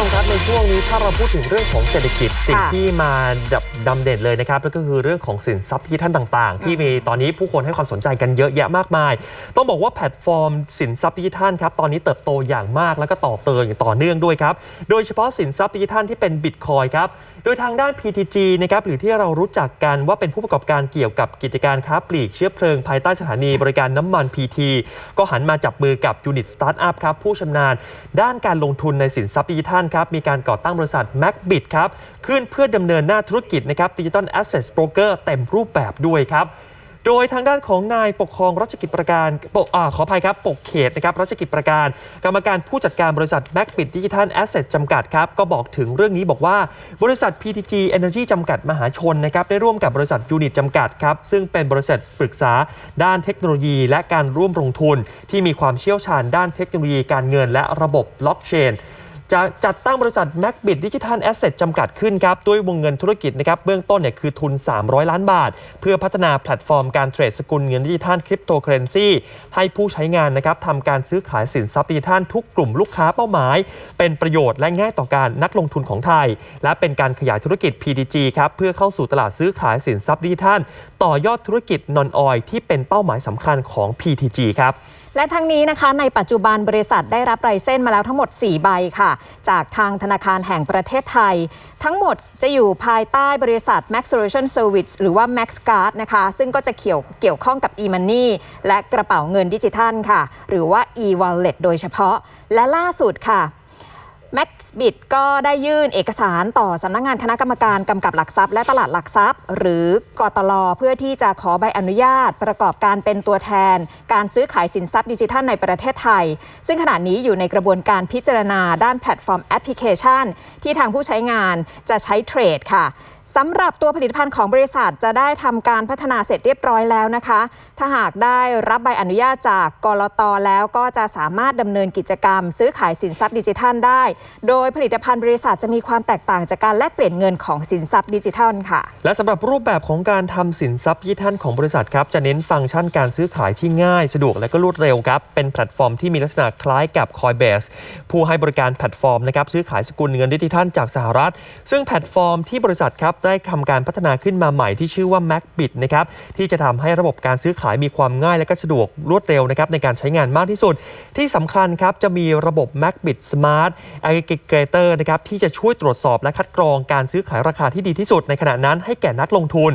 ชมครับในช่วงนี้ถ้าเราพูดถึงเรื่องของเศรษฐกิจสิ่งที่มาดับดำเด่นเลยนะครับแล้วก็คือเรื่องของสินทรัพย์ดิจิทัลต่างๆ ที่มีตอนนี้ผู้คนให้ความสนใจกันเยอะแยะมากมาย ต้องบอกว่าแพลตฟอร์มสินทรัพย์ดิจิทัลครับตอนนี้เติบโตอย่างมากแล้วก็ต่อเติมอย่างต่อเนื่องด้วยครับโดยเฉพาะสินทรัพย์ดิจิทัลที่เป็นบิตคอยครับโดยทางด้าน PTG นะครับหรือที่เรารู้จักกันว่าเป็นผู้ประกอบการเกี่ยวกับกิจการค้าปลีกเชื้อเพลิงภายใต้สถานีบริการน้ำมัน PT ก็หันมาจับมือกับยูนิตสตาร์ทอัพครับผู้ชำนาญ ด้านการลงทุนในสินทรัพย์ดิจิทัลครับมีการก่อตั้งบริษัท MacBit ครับขึ้นเพื่อดำเนินหน้าธุรกิจนะครับดิจิ t a ลแอสเซสโบรเกอร์เต็มรูปแบบด้วยครับ โดยทางด้านของนายปกครองรัชกิจประการปกอาขออภัยครับ ปกเขตนะครับรัชกิจประการ กรรมการผู้จัดการบริษัท MacBit Digital Asset จำกัดครับ ก็บอกถึงเรื่องนี้บอกว่าบริษัท PTG Energy จำกัดมหาชนนะครับได้ร่วมกับบริษัทยูนิตจำกัดครับ ซึ่งเป็นบริษัทปรึกษาด้านเทคโนโลยี และการร่วมลงทุน ที่มีความเชี่ยวชาญด้านเทคโนโลยีการเงินและระบบบล็อกเชน จะจัดตั้งบริษัท MacBit Digital Asset จำกัดขึ้นครับ ด้วยวงเงินธุรกิจนะครับเบื้องต้นเนี่ยคือทุน 300 ล้านบาท เพื่อพัฒนาแพลตฟอร์มการเทรดสกุลเงินดิจิทัลคริปโตเคอเรนซีให้ผู้ใช้งานนะครับทำการซื้อขายสินทรัพย์ดิจิทัลทุกกลุ่มลูกค้าเป้าหมาย เป็นประโยชน์และง่ายต่อการนักลงทุนของไทย และเป็นการขยายธุรกิจ PDG ครับเพื่อเข้าสู่ตลาดซื้อขายสินทรัพย์ดิจิทัลต่อยอดธุรกิจนอนออยที่เป็นเป้าหมายสำคัญของ PTG ครับ และทั้งนี้นะคะในปัจจุบันบริษัทได้รับไรเส้นมาแล้วทั้งหมด 4 ใบค่ะ จากทางธนาคารแห่งประเทศไทย ทั้งหมดจะอยู่ภายใต้บริษัท Max Solution Service หรือว่า Max Card นะคะ ซึ่งก็จะเกี่ยวเกี่ยวข้องกับ e-money และกระเป๋าเงินดิจิทัลค่ะ หรือว่า e-wallet โดยเฉพาะ และล่าสุดค่ะ MaxBit ก็ได้ยื่นเอกสารต่อสำนักงงานคณะกรรมการกำกับหลักทรัพย์และตลาดหลักทรัพย์ หรือกตลเพื่อที่จะขอใบอนุญาต ประกอบการเป็นตัวแทน การซื้อขายสินทรัพย์ดิจิทัลในประเทศไทย ซึ่งขณะนี้อยู่ในกระบวนการพิจารณาด้านแพลตฟอร์มแอปพลิเคชัน ที่ทางผู้ใช้งานจะใช้เทรดค่ะ สำหรับตัวผลิตภัณฑ์ของบริษัทจะได้ทำการพัฒนาเสร็จเรียบร้อยแล้วนะคะ ถ้าหากได้รับใบอนุญาตจากกรตแล้วก็จะสามารถดำเนินกิจกรรม ซื้อขายสินทรัพย์ดิจิทัลได้ โดยผลิตภัณฑ์บริษัทจะมีความแตกต่างจากการแลกเปลี่ยนเงินของสินทรัพย์ดิจิทัลค่ะ และสำหรับรูปแบบของการทำสินทรัพย์ดิจิทัลของบริษัทครับจะเน้นฟังก์ชันการซื้อขายที่ง่าย สะดวกและก็รวดเร็วครับเป็นแพลตฟอร์มที่มีลักษณะคล้ายกับ Coinbase ผู้ให้บริการแพลตฟอร์มนะครับซื้อขายสกุลเงินดิจิทัลจากสหรัฐ ซึ่งแพลตฟอร์มที่บริษัทครับได้ทำการพัฒนาขึ้นมาใหม่ที่ชื่อว่า MacBit นะครับที่จะทำให้ระบบการซื้อขายมีความง่ายและก็สะดวกรวดเร็วนะครับในการใช้งานมากที่สุด ที่สำคัญครับจะมีระบบ MacBit Smart Aggregator นะครับที่จะช่วยตรวจสอบและคัดกรองการซื้อขายราคาที่ดีที่สุด ในขณะนั้นให้แก่นักลงทุน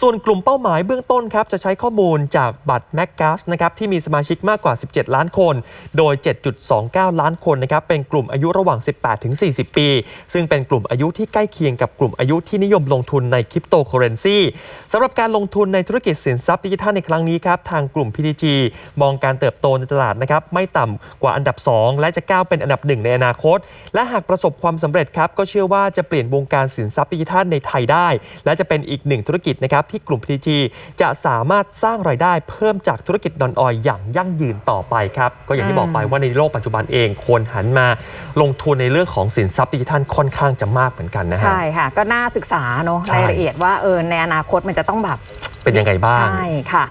ส่วนกลุ่มเป้าหมายเบื้องต้นครับจะใช้ข้อมูลจากบัตร m a c g a s นะครับที่มีสมาชิกมากกว่า 17 ล้านคน โดย 7.29 ล้านคนนะครับเป็นกลุ่มอายุระหว่าง 18ถึง40 ปี ซึ่งเป็นกลุ่มอายุที่ใกล้เคียงกับกลุ่มอายุที่นิยมลงทุนในคริปโตเคอเรนซีสำหรับการลงทุนในธุรกิจสินทรัพย์ดิจิทัลในครั้งนี้ครับทางกลุ่ม PTG มองการเติบโตในตลาดนะครับไม่ต่ำกว่าอันดับ 2 และจะก้าวเป็นอันดับหนึ่งในอนาคต และหากประสบความสำเร็จครับก็เชื่อว่าจะเปลี่ยนวงการสินทรัพย์ดิจิทัลในไทยได้ และจะเป็นอีกหนึ่งธุรกิจนะครับที่กลุ่ม PTG จะสามารถสร้างรายได้เพิ่มจากธุรกิจนอนออยอย่างยั่งยืนต่อไปครับก็อย่างที่บอกไปว่าในโลกปัจจุบันเองควรหันมาลงทุนในเรื่องของสินทรัพย์ดิจิทัลค่อนข้างจะมากเหมือนกันนะฮะใช่ค่ะก็น่าศึกษาเนาะใช่ รายละเอียดว่าเออในอนาคตมันจะต้องแบบเป็นยังไงบ้าง ใช่ค่ะ